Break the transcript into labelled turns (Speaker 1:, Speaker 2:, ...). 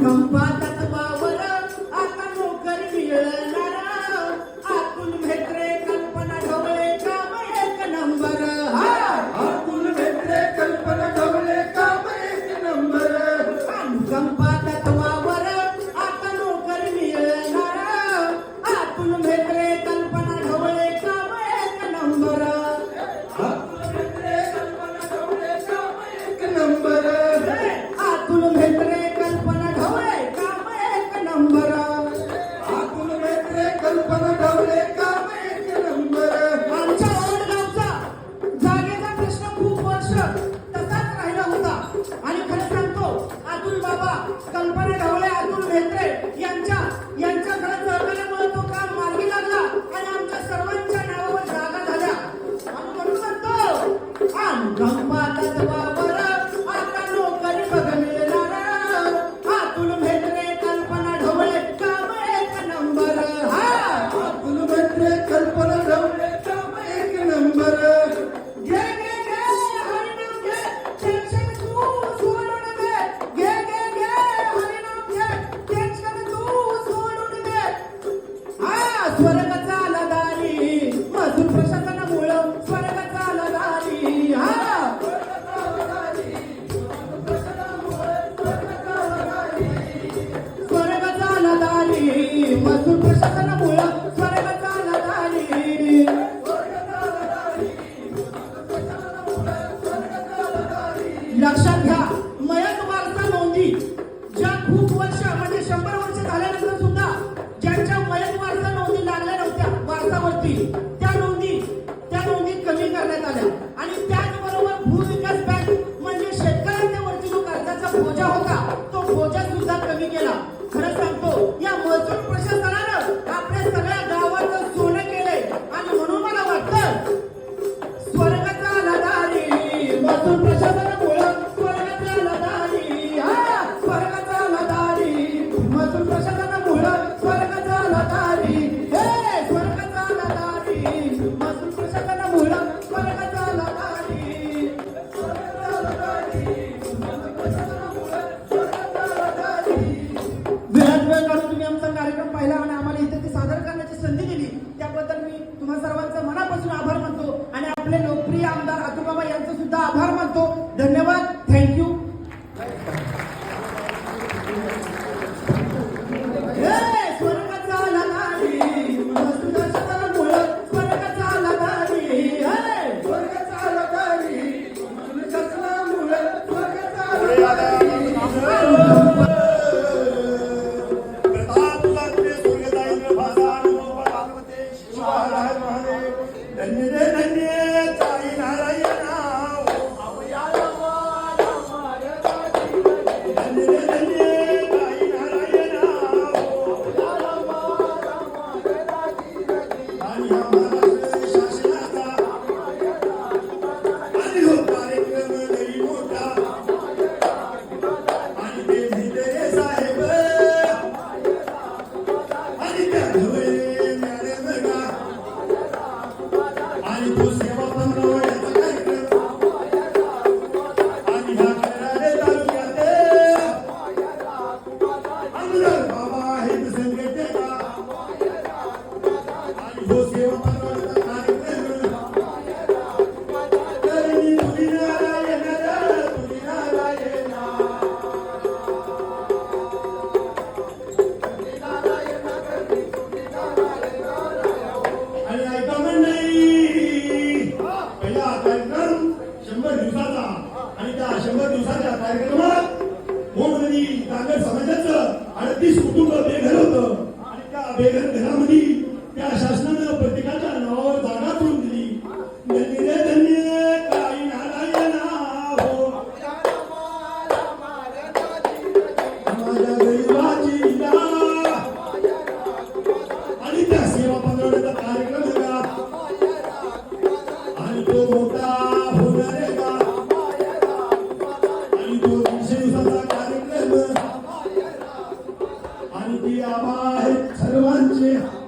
Speaker 1: Então, acampar बोजा सुद्धा कमी केला. खरं सांगतो या महसूल प्रशासनानं आपल्या सगळ्या गावाचं सोनं केलंय. आणि म्हणून मला वाटतं स्वर्गाचा लढा आली महसूल प्रशासनामुळे स्वर्गाचा लढा स्वर्गाचा लढा आली महसूल स्वर्गाचा लढा आली हे स्वर्गाचा लढा स्वर्गाचा लढा मनापासून आभार मानतो आणि आपले लोकप्रिय आमदार
Speaker 2: I and it. Aleluia. त्या शंभर दिवसाच्या कार्यक्रमात कोण तरी कागद समाजाचं अडतीस कुटुंब बेघर होतं आणि त्या बेघर आणि ती आबा आहेत